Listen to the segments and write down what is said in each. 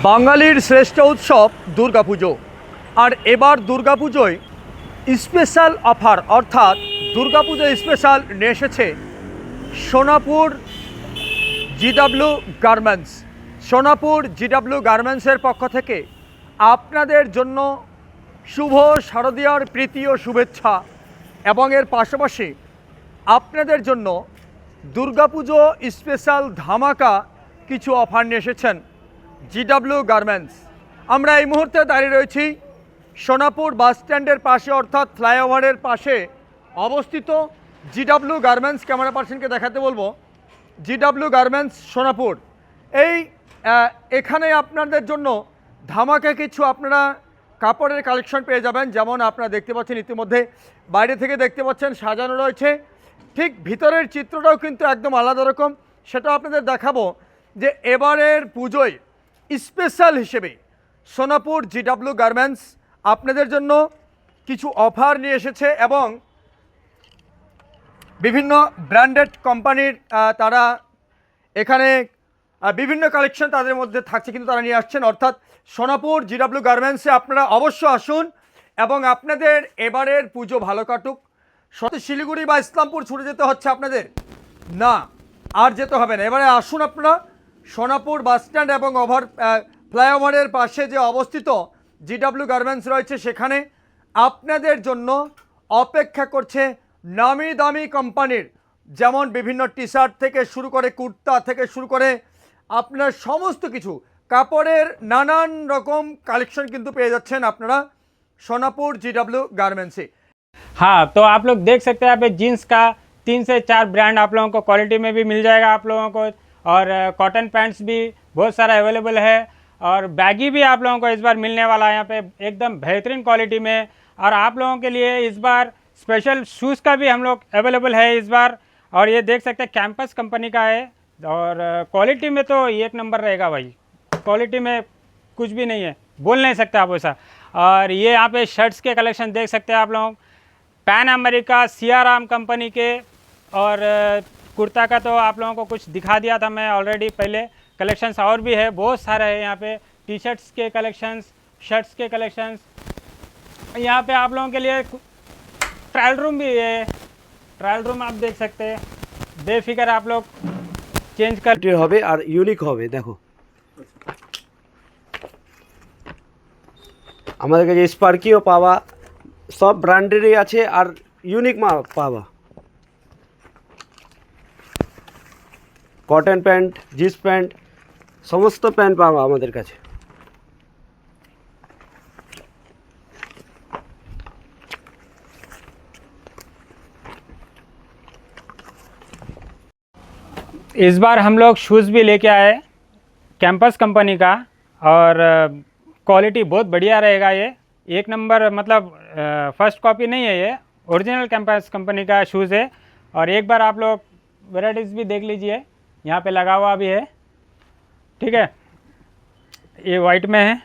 বাঙালির শ্রেষ্ঠ উৎসব দুর্গাপুজো। আর এবার দুর্গাপুজোয় স্পেশাল অফার, অর্থাৎ দুর্গাপুজো স্পেশাল নিয়ে এসেছে Sonapur GW garments. Sonapur GW গার্মেন্টসের পক্ষ থেকে আপনাদের জন্য শুভ শারদীয়ার প্রীতি ও শুভেচ্ছা এবং এর পাশাপাশি আপনাদের জন্য দুর্গাপুজো স্পেশাল ধামাকা কিছু অফার নিয়ে এসেছেন। জিডাব্লিউ গার্মেন্টস আমরা এই মুহূর্তে দাঁড়িয়ে রয়েছি সোনাপুর বাস স্ট্যান্ডের পাশে, অর্থাৎ ফ্লাইওভারের পাশে অবস্থিত জিডাব্লিউ গার্মেন্টস ক্যামেরা পার্সনকে দেখাতে বলব। GW garments Sonapur. এই এখানে আপনাদের জন্য ধামাকা কিছু আপনারা কাপড়ের কালেকশন পেয়ে যাবেন। যেমন আপনারা দেখতে পাচ্ছেন ইতিমধ্যে বাইরে থেকে দেখতে পাচ্ছেন সাজানো রয়েছে। ঠিক ভিতরের চিত্রটাও কিন্তু একদম আলাদা রকম। সেটা আপনাদের দেখাবো যে এবারের পুজোয় স্পেশাল হিসেবে সোনাপুর জিডাব্লিউ গার্মেন্টস আপনাদের জন্য কিছু অফার নিয়ে এসেছে এবং বিভিন্ন ব্র্যান্ডেড কোম্পানির তারা এখানে বিভিন্ন কালেকশন তাদের মধ্যে থাকছে, কিন্তু তারা নিয়ে আসছেন। অর্থাৎ সোনাপুর জিডাব্লিউ গার্মেন্টসে আপনারা অবশ্য আসুন এবং আপনাদের এবারের পুজো ভালো কাটুক। সত্যি শিলিগুড়ি বা ইসলামপুর ছুটে যেতে হচ্ছে আপনাদের? না, আর যেতে হবে না। এবারে আসুন আপনারা। সোনাপুর বাস স্ট্যান্ড এবং ওভার ফ্লাইওভারের পাশে যে অবস্থিত জিডাব্লিউ গার্মেন্টস রয়েছে সেখানে আপনাদের জন্য অপেক্ষা করছে নামি দামি কোম্পানির যেমন বিভিন্ন টি শার্ট থেকে শুরু করে কুর্তা থেকে শুরু করে আপনার সমস্ত কিছু কাপড়ের নানান রকম কালেকশন কিন্তু পেয়ে যাচ্ছেন আপনারা সোনাপুর জিডাব্লিউ গার্মেন্টসে हाँ तो आप लोग देख सकते हैं यहाँ पे जीन्स का तीन से चार ब्रांड आप लोगों को क्वालिटी में भी मिल जाएगा आप लोगों को और कॉटन पैंट्स भी बहुत सारा अवेलेबल है और बैगी भी आप लोगों को इस बार मिलने वाला है यहाँ पे एकदम बेहतरीन क्वालिटी में। और आप लोगों के लिए इस बार स्पेशल शूज़ का भी हम लोग अवेलेबल है इस बार। और ये देख सकते हैं कैंपस कंपनी का है और क्वालिटी में तो एक नंबर रहेगा भाई। क्वालिटी में कुछ भी नहीं है, बोल नहीं सकते आप वैसा और ये यहाँ पे शर्ट्स के कलेक्शन देख सकते हैं आप लोग। पैन अमेरिका सियाराम कंपनी के और कुर्ता का तो आप लोगों को कुछ दिखा दिया था मैं ऑलरेडी पहले कलेक्शंस और भी है बहुत सारे हैं यहाँ पे टी शर्ट्स के कलेक्शंस शर्ट्स के कलेक्शंस यहाँ पे आप लोगों के लिए ट्रायल रूम भी है ट्रायल रूम आप देख सकते हैं बेफिक्र आप लोग चेंज कर কোয়ালিটির হবে আর ইউনিক হবে দেখো আমাদের কাছে স্পার্কিও পাওয়া সব ব্র্যান্ডেরই আছে আর ইউনিক মা পাওয়া কটন প্যান্ট জিন্স প্যান্ট সমস্ত প্যান্ট পাওয়া আমাদের কাছে इस बार हम लोग शूज़ भी लेके आए कैंपस कंपनी का और क्वालिटी बहुत बढ़िया रहेगा ये एक नंबर मतलब फर्स्ट कॉपी नहीं है ये ओरिजिनल कैंपस कंपनी का शूज़ है और एक बार आप लोग वेराइटीज़ भी देख लीजिए यहाँ पे लगा हुआ भी है ठीक है ये वाइट में है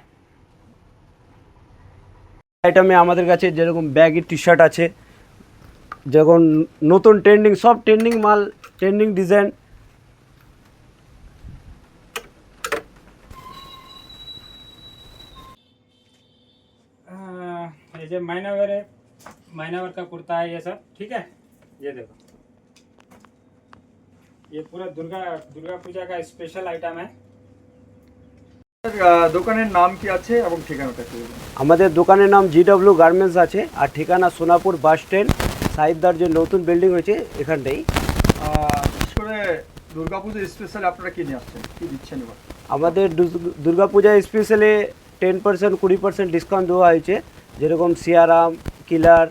আইটেমে আমাদের কাছে যেরকম ব্যাগি টি শার্ট আছে যেরকম নতুন ট্রেন্ডিং সব ট্রেন্ডিং মাল ট্রেন্ডিং ডিজাইন अ, ये जो माइनावर है माइनावर का कुर्ता है ये सब ठीक है ये देखो ये पूरा दुर्गा दुर्गा पूजा का स्पेशल आइटम है দোকানের নাম কি আছে এবং ঠিকানাটা কি বলবেন আমাদের দোকানের নাম জিডব্লিউ গার্মেন্টস আছে আর ঠিকানা সোনাপুর বাস স্ট্যান্ড সাইদার যে নতুন বিল্ডিং হয়েছে এখানটাই আহ, বিশেষ করে দুর্গাপুজো স্পেশাল আপনারা কি নিয়ে আসছেন কি দিচ্ছেন এবার আমাদের দুর্গ- দুর্গাপূজা স্পেশালে টেন পার্সেন্ট কুড়ি পার্সেন্ট ডিসকাউন্ট দেওয়া হয়েছে যেরকম সিয়ারাম কিলার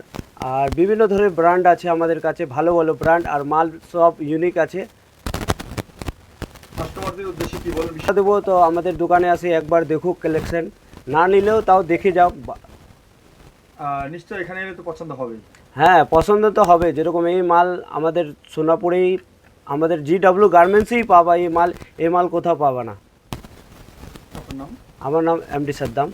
আর বিভিন্ন ধরনের ব্র্যান্ড আছে আমাদের কাছে ভালো ভালো ব্র্যান্ড আর মাল সব ইউনিক আছে দেবো তো আমাদের দোকানে আসে একবার দেখুক কালেকশন না নিলেও তাও দেখে যাও। বা- নিশ্চয়ই এখানে এলে তো পছন্দ হবেই। হ্যাঁ পছন্দ তো হবে। যেরকম এই মাল আমাদের সোনাপুরেই আমাদের জি ডাব্লিউ গার্মেন্টসেই পাবা এই মাল এই মাল কোথাও পাবা না। আমার নাম এমডি সাদ্দাম।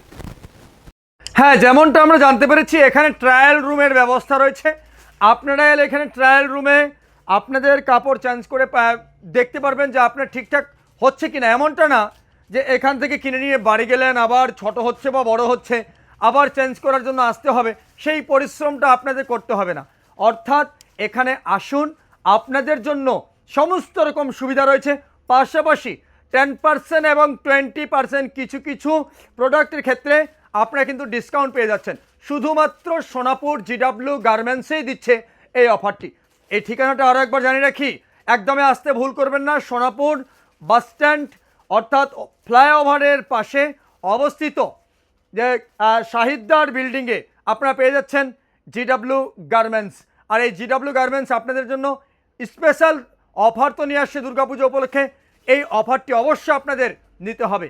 হ্যাঁ যেমনটা আমরা জানতে পেরেছি এখানে ট্রায়াল রুমের ব্যবস্থা রয়েছে। আপনারা এলে এখানে ট্রায়াল রুমে আপনাদের কাপড় চেঞ্জ করে দেখতে পারবেন যে আপনার ঠিকঠাক হচ্ছে কিনা এমনটা না যে এখান থেকে কিনে নিয়ে বাড়ি গেলেন, আবার ছোট হচ্ছে বা বড় হচ্ছে, আবার চেঞ্জ করার জন্য আসতে হবে, সেই পরিশ্রমটা আপনাদের করতে হবে না। অর্থাৎ এখানে আসুন, আপনাদের জন্য সমস্ত রকম সুবিধা রয়েছে, পাশাপাশি টেন পার্সেন্ট এবং টোয়েন্টি পার্সেন্ট কিছু কিছু প্রোডাক্টের ক্ষেত্রে আপনারা কিন্তু ডিসকাউন্ট পেয়ে যাচ্ছেন। শুধুমাত্র সোনাপুর জিডাব্লিউ গার্মেন্টসেই দিচ্ছে এই অফারটি এই ঠিকানাটা আরও একবার জানিয়ে রাখি একদমই আসতে ভুল করবেন না, সোনাপুর বাস স্ট্যান্ড অর্থাৎ ফ্লাইওভারের পাশে অবস্থিত যে শাহিদদার বিল্ডিংয়ে আপনারা পেয়ে যাচ্ছেন জিডাব্লিউ গার্মেন্টস। আর এই জিডাব্লিউ গার্মেন্টস আপনাদের জন্য স্পেশাল অফার তো নিয়ে আসছে দুর্গাপুজো উপলক্ষে। এই অফারটি অবশ্যই আপনাদের নিতে হবে।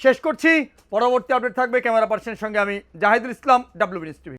শেষ করছি। পরবর্তী আপডেট থাকবে ক্যামেরা পার্সনের সঙ্গে আমি, জাহিদুল ইসলাম, ডাব্লিউ টিভি।